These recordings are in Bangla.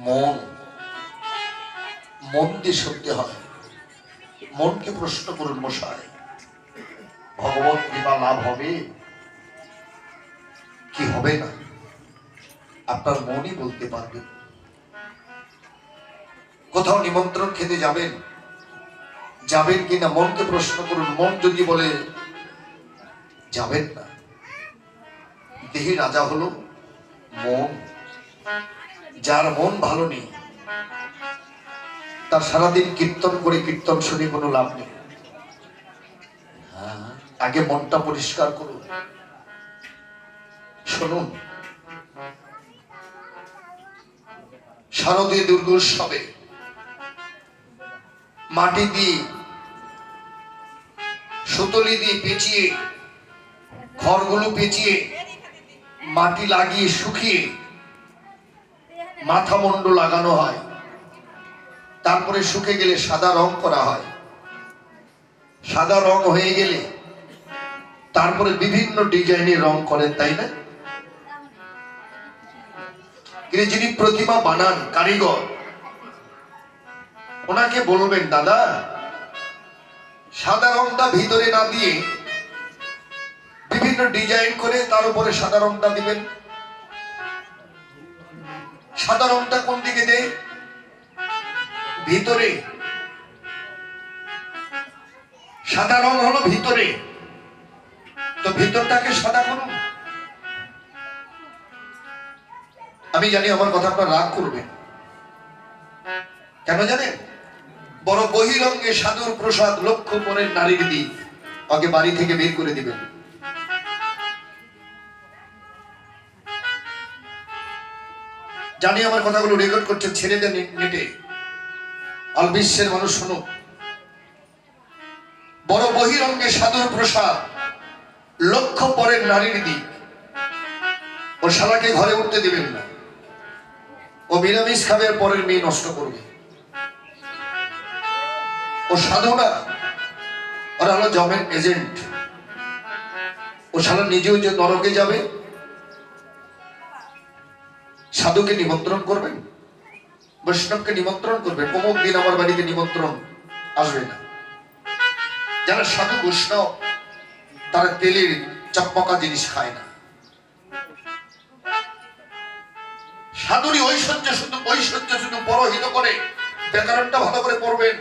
মন। মন দিয়ে শুনতে হয়। মনকে প্রশ্ন করুন মশাই ভগবত কৃপা লাভ হবে? কি হবে না? আপনার মনই বলতে পারবে। কোথাও নিমন্ত্রণ খেতে যাবেন? যাবেন কিনা? মনকে প্রশ্ন করুন। মন যদি বলে, যাবেন না। দেহি রাজা হলো মন। যার মন ভালো নেই তার সারাদিন কীর্তন করে কীর্তন শুনে কোনো লাভ নেই। হ্যাঁ, আগে মনটা পরিষ্কার করুন। শুনুন। শারদীয় দুর্গোৎসবে মাটি দিয়ে সুতলি দিয়ে পেঁচিয়ে খড়গুলো পেঁচিয়ে মাটি লাগিয়ে শুকিয়ে মাথা মন্ড লাগানো হয়। তারপরে শুকে গেলে সাদা রং করা হয়। সাদা রং হয়ে গেলে তারপরে বিভিন্ন ডিজাইনের রং করেন, তাই না? কিন্তু যিনি প্রতিমা বানান, কারিগর, ওনাকে বলবেন, দাদা, সাদা রংটা ভিতরে না দিয়ে বিভিন্ন ডিজাইন করে তার উপরে সাদা রংটা দিবেন। সাদা রংটা কোন দিকে দেয় ভিতরে। সাদা রং হলো ভিতরে। তো ভিতরটাকে সাদা করুন আমি জানি আমার কথা আপনার রাগ করবেন। কেন জানেন? বড় বহিরঙ্গে সাধুর প্রসাদ লক্ষ্য পরের নারীর দিক। আগে বাড়ি থেকে বের করে দিবেন। জানি আমার কথাগুলো রেকর্ড করছে ছেড়ে দেন নেটে। আল বিশ্বের মানুষ শোনো। বড় বহিরঙ্গে সাধুর প্রসাদ লক্ষ্য পরের নারীর দিক ও শালাকে ঘরে উঠতে দিবেন না। ও নিরামিষ খাবে, পরের মেয়ে নষ্ট করবে। ও সাধু না, ওরা হলো জমের এজেন্ট ও শালা নিজেও যে নরকে যাবে সাধুকে নিমন্ত্রণ করবেন? বৈষ্ণবকে নিমন্ত্রণ করবেন? অমুক দিন আমার বাড়িতে নিমন্ত্রণ আসবে না। যারা সাধু বৈষ্ণব তারা তেলের চকমকা জিনিস খায় না। সাধুরই ঐশ্বর্য শুধু ঐশ্বর্য শুধু পরহিত করে, ব্যাকরণটা ভালো করে পড়বেন।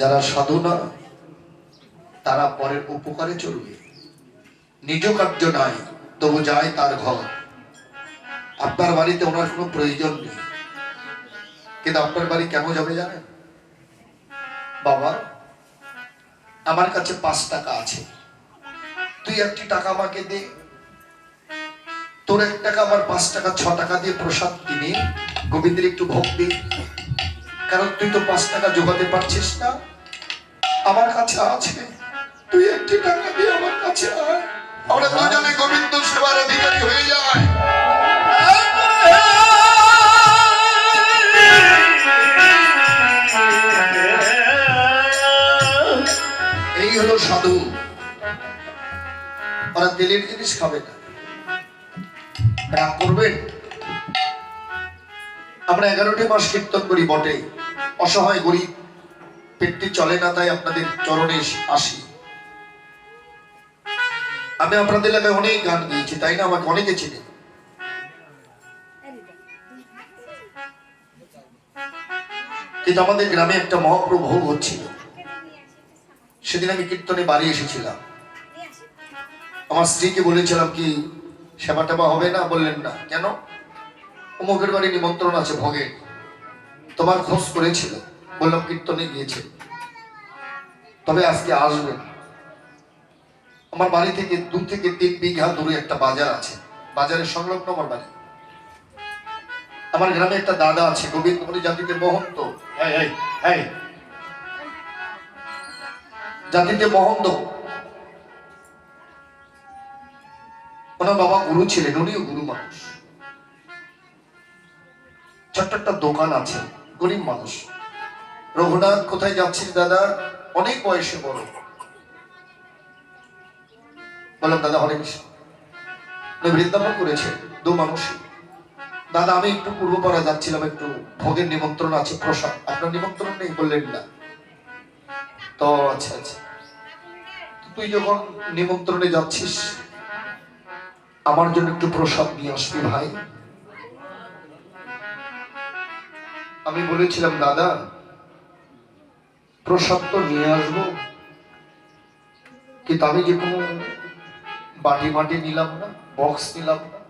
যারা সাধু না, তারা পরের উপকারে চলবে। নিজ কার্য নাই, তবু যায় তার ঘর। আপনার বাড়িতে ওনার কোনো প্রয়োজন নেই। কিন্তু আপনার বাড়ি কেন যাবে জানেন? বাবা, আমার কাছে পাঁচ টাকা আছে। তুই একটি টাকা আমাকে দে। তোর এক টাকা আমার পাঁচ টাকা, ছ টাকা দিয়ে প্রসাদ কিনে গোবিন্দের একটু ভোগ দি। কারণ তুই তো পাঁচ টাকা জোগাতে পারছিস না। আমার কাছে আছে। তুই একটি টাকা দিয়ে আমার কাছে আয়। আমরা তেলের জিনিস খাবে না। করবেন? আমরা এগারোটি মাস কীর্তন করি বটে। অসহায় গরিব, পেটটি চলে না তাই আপনাদের চরণে আসি। আমি আপনাদের এলাকায় অনেক গান গিয়েছি, তাই না? আমাকে অনেকে চিনে। কিন্তু আমাদের গ্রামে একটা মহাপ্রভু হচ্ছিল। সেদিন আমি কীর্তনে বাড়ি এসেছিলাম। আমার স্ত্রীকে বলেছিলাম কি সেবা টেবা হবে না? বললেন, না, কেন? অমুকের বাড়ি নিমন্ত্রণ আছে ভোগে। তোমার খোঁজ করেছিল, বললাম কীর্তনে গিয়েছে। তবে আজকে আসবেন আমার বাড়ি থেকে দু থেকে তিন বিঘা দূরে একটা বাজার আছে। বাজারের সংলগ্ন আমার বাড়ি। আমার গ্রামে একটা দাদা আছে, গোবিন্দপুরী জাতিতে মহন্ত। জাতিতে মহন্ত। ওনার বাবা গুরু ছিলেন, উনিও গুরু মানুষ। ছোট্ট একটা দোকান আছে, গরিব মানুষ। রঘুনাথ, কোথায় যাচ্ছিস দাদা? অনেক বয়সে বড়। বললাম দাদা হরে কৃষ্ণ বৃন্দাবন করেছে দু মানুষই। দাদা, আমি একটু পূর্বপাড়া যাচ্ছিলাম, একটু ভোগের নিমন্ত্রণ আছে, প্রসাদ। আপনার নিমন্ত্রণ নেই বললেন না। তো আচ্ছা আচ্ছা। তুই যখন নিমন্ত্রণে যাচ্ছিস, আমার জন্য একটু প্রসাদ নিয়ে আসবি ভাই। আমি বলেছিলাম, দাদা, প্রসাদ তো নিয়ে আসব। কিন্তু আমি যে কোনো বাটি বাটি নিলাম না বক্স নিলাম না।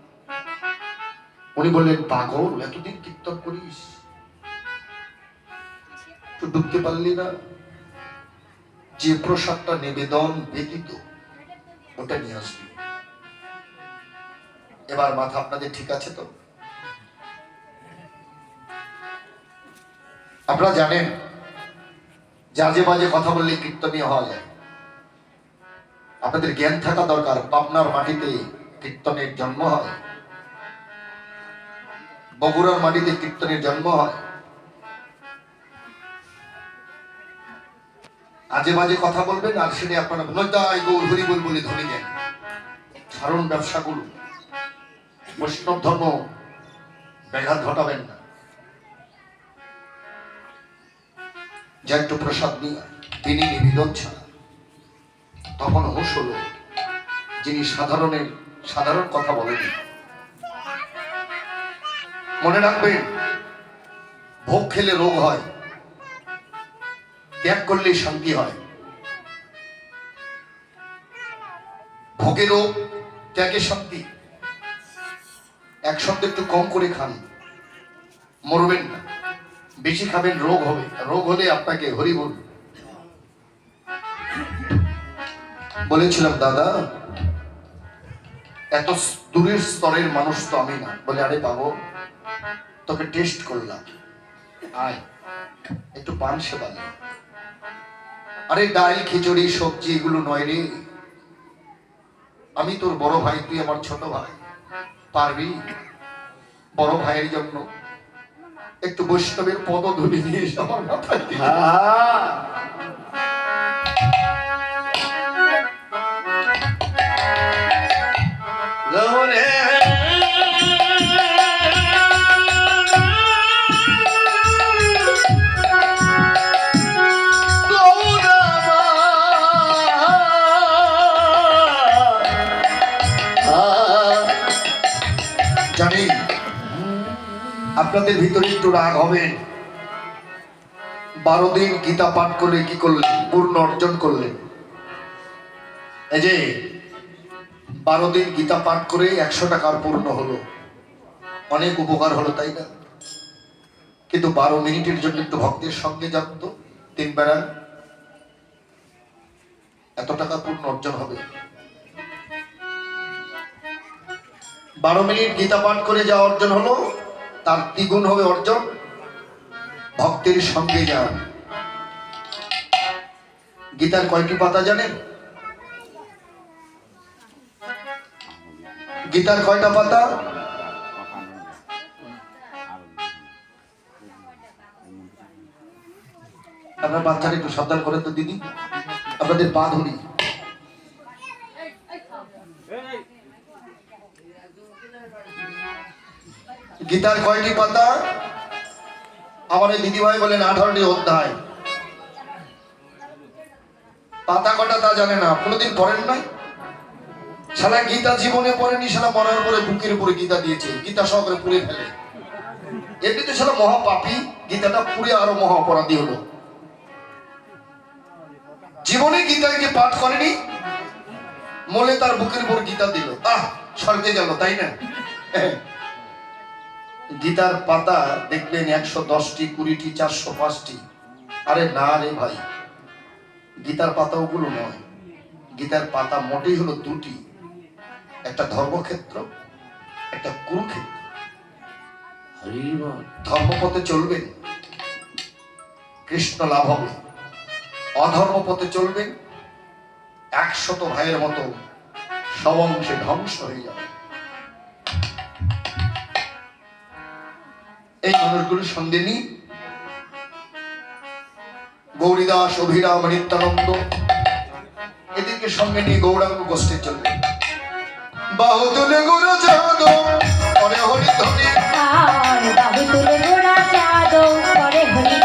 উনি বললেন, পাগল, এতদিন কীর্তন করিস। তুই ঢুকতে পারলি না। যে প্রসাদটা নিবেদন ব্যতীত, ওটা নিয়ে আসবি। এবার মাথা আপনাদের ঠিক আছে তো? আপনারা জানেন যে আজে বাজে কথা বললে কীর্তনীয় হওয়া যায়। আপনাদের জ্ঞান থাকা দরকার, পাবনার মাটিতে কীর্তনের জন্ম হয়। বগুড়ার মাটিতে কীর্তনের জন্ম হয়। আজে বাজে কথা বলবেন, আর সেটা আপনারা নৈতাই গৌর বলে ধরে দেন সাধারণ ব্যবসাগুলো বৈষ্ণব ধর্ম ব্যাঘাত ঘটাবেন না। যা একটু প্রসাদ নিয়ে তিনি নিবেদন ছাড়া। তখন হুঁশ হলো যিনি সাধারণের সাধারণ কথা বলেন। মনে রাখবেন, ভোগ খেলে রোগ হয়, ত্যাগ করলে শান্তি হয়। ভোগে রোগ, ত্যাগে শান্তি। একসঙ্গে একটু কম করে খান। মরবেন না। বেশি খাবেন রোগ হবে। রোগ হলে আপনাকে হরি বল বলেছিলাম, দাদা, এত দূরের স্তরের মানুষ তো আমি না। বলে, আরে পাবো তোকে টেস্ট করলাম। একটু পান সেবা নে। আরে ডাল, খিচুড়ি, সবজি এগুলো নয় রে। আমি তোর বড় ভাই, তুই আমার ছোট ভাই। পারবি? বড় ভাইয়ের জন্য একটু বৈষ্ণবের পদ ধরে দিয়ে আমার মাথায় জানি, আপনাদের ভিতরে একটু রাগ হবেন বারো দিন গীতা পাঠ করে কি করলেন? পূর্ণ অর্জন করলেন। এই যে বারো দিন গীতা পাঠ করে একশো টাকার পূর্ণ হলো। অনেক উপকার হলো, তাই না? কিন্তু বারো মিনিটের জন্য একটু ভক্তের সঙ্গে যান তিন বেড়া এত টাকা পূর্ণ অর্জন হবে। বারো মিনিট গীতা পাঠ করে যা অর্জন হলো, তার দ্বিগুণ হবে অর্জন। ভক্তের সঙ্গে যান। গীতার কয়টি পাতা জানেন? গীতার কয়টা পাতা? আপনার বাচ্চারা একটু সাবধান করেন তো, দিদি। আপনাদের পা ধরি। গীতার কয়টি পাতা? আমার এই দিদিভাই বলেন আঠারোটি অধ্যায়। পাতা কটা তা জানে না, কোনোদিন পড়েন নাই? শালা গীতা জীবনে পড়েনি, শালা মরার পরে বুকের উপরে গীতা দিয়েছে, গীতা সহকারে পুড়ে ফেলে। এমনিতে শালা মহাপাপী, গীতাটা পুড়ে আরও মহা অপরাধী হলো। জীবনে গীতাকে যে পাঠ করেনি, মলে তার বুকের উপর গীতা দিল। আহ, স্বর্গে গেল, তাই না? গীতার পাতা দেখবেন একশো দশটি, কুড়িটি, চারশো পাঁচটি। আরে না রে ভাই, গীতার পাতা ওগুলো নয়। গীতার পাতা মোটেই হলো দুটি। একটা ধর্মক্ষেত্র একটা কুরুক্ষেত্র। ধর্মপথে চলবেন কৃষ্ণ লাভ হবে। অধর্ম পথে চলবেন একশত ভাইয়ের মতো সব অংশে ধ্বংস হয়ে যাবে। এই মানুষগুলোর সঙ্গে নিই গৌরীদাস অভিরাম নিত্যানন্দ এদেরকে সঙ্গে নিয়ে গৌরাঙ্গ গোষ্ঠী চলবে। বাহু তুলে গুরু চাঁদো পরে হরি ধরি বাহু তুলে গুরু চাঁদো পরে হরি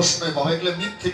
ঘোষ নয় বাবা এগুলো মিথ্যে